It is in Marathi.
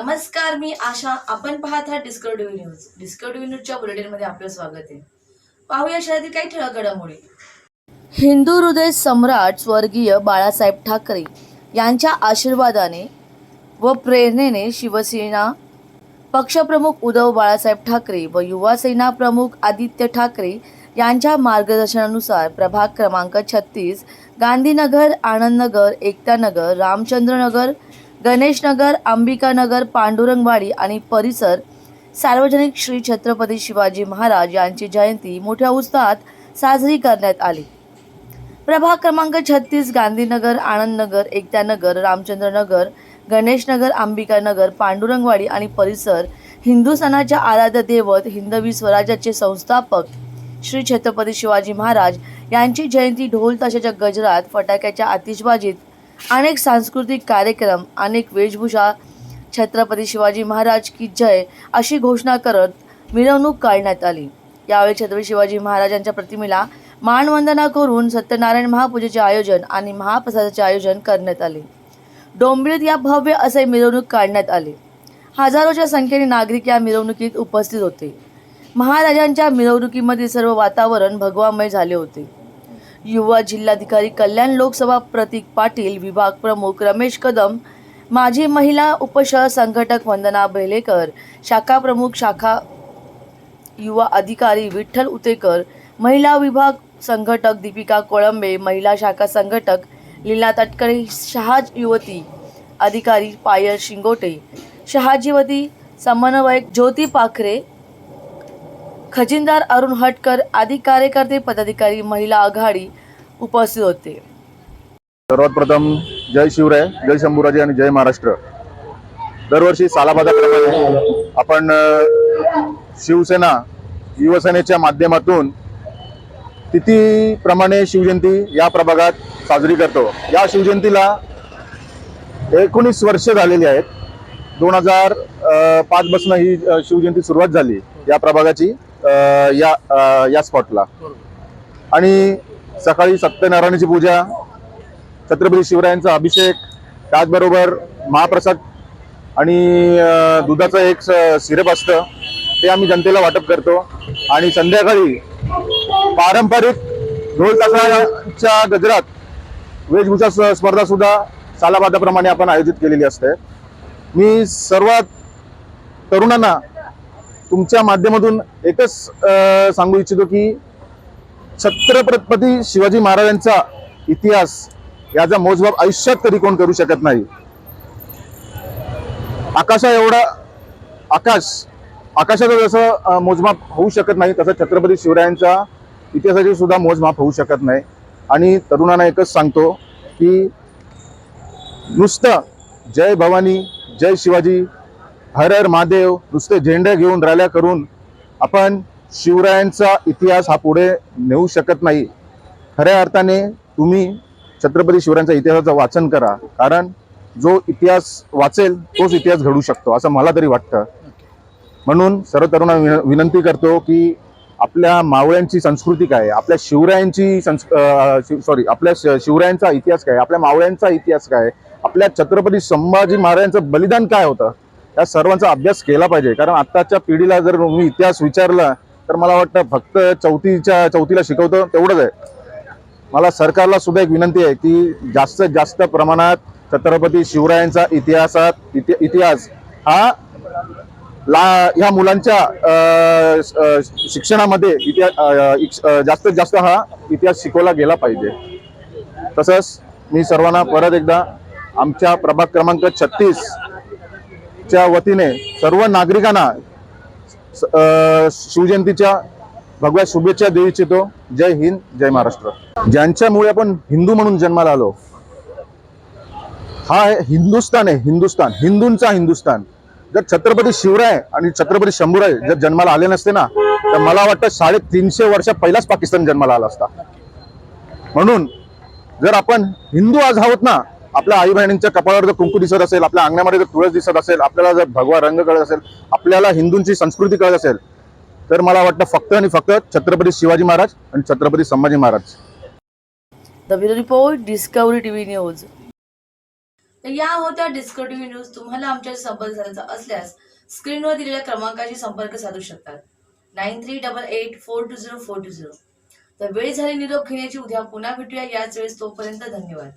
नमस्कार मी आशा. आपण पाहत आहात डिस्कवरी न्यूज डिस्कवरी न्यूजच्या बुलेटिनमध्ये आपलं स्वागत आहे. पाहूया शहरातील काही ठळक घडामोडी हिंदू हृदय सम्राट स्वर्गीय बाळासाहेब ठाकरे यांच्या आशीर्वादाने व प्रेरणेने शिवसेना पक्षप्रमुख उद्धव बाळासाहेब ठाकरे व युवा सेना प्रमुख आदित्य ठाकरे यांच्या मार्गदर्शनानुसार प्रभाग क्रमांक छत्तीस गांधीनगर आनंदनगर एकतानगर रामचंद्रनगर गणेशनगर अंबिकानगर पांडुरंगवाडी आणि परिसर. सार्वजनिक श्री छत्रपती शिवाजी महाराज यांची जयंती मोठ्या उत्साहात साजरी करण्यात आली. प्रभाग क्रमांक छत्तीस गांधीनगर आनंदनगर एकत्यानगर रामचंद्रनगर गणेशनगर अंबिकानगर पांडुरंगवाडी आणि परिसर हिंदुस्थानाच्या आराध्य दैवत हिंदवी स्वराज्याचे संस्थापक श्री छत्रपती शिवाजी महाराज यांची जयंती ढोल ताशाच्या गजरात फटाक्याच्या आतिषबाजीत अनेक सांस्कृतिक कार्यक्रम अनेक वेशभूषा छत्रपती शिवाजी महाराज की जय अशी घोषणा करत मिरवणूक काढण्यात आली. यावेळी छत्रपती शिवाजी महाराजांच्या प्रतिमेला मानवंदना करून सत्यनारायण महापूजेचे आयोजन आणि महाप्रसादाचे आयोजन करण्यात आले. डोंबिवलीत या भव्य असे मिरवणूक काढण्यात आले. हजारोच्या संख्येने नागरिक या मिरवणुकीत उपस्थित होते. महाराजांच्या मिरवणुकीमध्ये सर्व वातावरण भगवामय झाले होते. युवा जिल्हाधिकारी कल्याण लोकसभा प्रतीक पाटील विभाग प्रमुख रमेश कदम माजी महिला उपशहर संघटक वंदना बेलेकर शाखा प्रमुख शाखा युवा अधिकारी विठ्ठल उतेकर महिला विभाग संघटक दीपिका कोळंबे महिला शाखा संघटक लीला तटकरे शहाज युवती अधिकारी पायल शिंगोटे शहाजीवती समन्वयक ज्योती पाखरे खजिनदार अरुण हटकर आदी कार्यकर्ते पदाधिकारी महिला आघाडी उपस्थित होते. सर्वात प्रथम जय शिवराय जय शंभूराजे आणि जय महाराष्ट्र. दरवर्षी सालाबाजाप्रमाणे आपण शिवसेना युवसेनेच्या माध्यमातून तिथीप्रमाणे शिवजयंती या प्रभागात साजरी करतो. या शिवजयंतीला एकोणीस वर्ष झालेली आहेत. दोन हजार पाच ही शिवजयंती सुरुवात झाली या प्रभागाची. या या स्पॉटला आणि सकाळी सत्यनारायणाची पूजा छत्रपती शिवरायांचा अभिषेक त्याचबरोबर महाप्रसाद आणि दुधाचं एक स- सिरप असतं ते आम्ही जनतेला वाटप करतो. आणि संध्याकाळी पारंपरिक ढोल तासाच्या गजरात वेशभूषा स्पर्धा सुद्धा सालाबादाप्रमाणे आपण आयोजित केलेली असते. मी सर्वात तरुणांना तुमच्या माध्यमातून एकच सांगू इच्छितो की छत्रपती शिवाजी महाराजांचा इतिहास याचा मोजमाप आयुष्यात कधी कोण करू शकत नाही? आकाशा एवढा आकाश आकाशाचा जसं मोजमाप होऊ शकत नाही तसं छत्रपती शिवरायांच्या इतिहासाची सुद्धा मोजमाप होऊ शकत नाही. आणि तरुणांना एकच सांगतो की नुसतं जय भवानी जय शिवाजी हर हर महादेव नुसते झेंडे घेऊन रॅल्या करून आपण शिवरायांचा इतिहास हा पुढे नेऊ शकत नाही. खऱ्या अर्थाने तुम्ही छत्रपती शिवरायांच्या इतिहासाचं वाचन करा. कारण जो इतिहास वाचेल तोच इतिहास घडू शकतो असं मला तरी वाटतं. म्हणून सर्व तरुणांना विन- विनंती करतो की आपल्या मावळ्यांची संस्कृती काय आपल्या शिवरायांची संस् सॉरी आपल्या श- शिवरायांचा इतिहास काय आपल्या मावळ्यांचा इतिहास काय आहे? आपल्या छत्रपती संभाजी महाराजांचं बलिदान काय होतं? या सर्वांचा अभ्यास केला पाहिजे. कारण आत्ताच्या पिढीला जर मी इतिहास विचारला तर मला वाटतं फक्त चौथीच्या चौथीला शिकवतं तेवढंच आहे. मला सरकारला सुद्धा एक विनंती आहे की जास्तीत जास्त प्रमाणात छत्रपती शिवरायांचा इतिहासात इति- इतिहास हा ला ह्या मुलांच्या शिक्षणामध्ये इतिहास इक्ष- जास्तीत जास्त हा इतिहास शिकवला गेला पाहिजे. तसंच मी सर्वांना परत एकदा आमच्या प्रभाग क्रमांक छत्तीस च्या वतीने सर्व नागरिकांना शिवजयंतीच्या भगव्या शुभेच्छा देऊ इच्छितो. जय हिंद जय महाराष्ट्र. ज्यांच्यामुळे आपण हिंदू म्हणून जन्माला आलो हा आहे हिंदुस्तान आहे हिंदुस्तान. हिंदूंचा हिंदुस्तान. जर छत्रपती शिवराय आणि छत्रपती शंभूराय जर जन्माला आले नसते ना तर मला वाटतं साडेतीनशे वर्ष पहिलाच पाकिस्तान जन्माला आला असता. म्हणून जर आपण हिंदू आज आहोत ना आपल्या आई बहिणींच्या कपाळावर जर कुंकू दिसत असेल आपल्या अंगणामध्ये जर तुळस दिसत असेल आपल्याला जर भगवा रंग कळत असेल आपल्याला हिंदूंची संस्कृती कळत असेल तर मला वाटतं फक्त आणि फक्त छत्रपती शिवाजी महाराज आणि Chhatrapati Sambhaji Maharaj the bureau report Discovery TV news तर या होत्या डिस्कटिव्ह न्यूज तुम्हाला आमच्याशी संपर्क साधायचा असल्यास स्क्रीनवर दिलेल्या क्रमांकाशी संपर्क साधू शकतात nine three double eight four two zero four two zero तर वेळ झाली निरोप घेण्याची उद्या पुन्हा भेटूया याच वेळेस तोपर्यंत धन्यवाद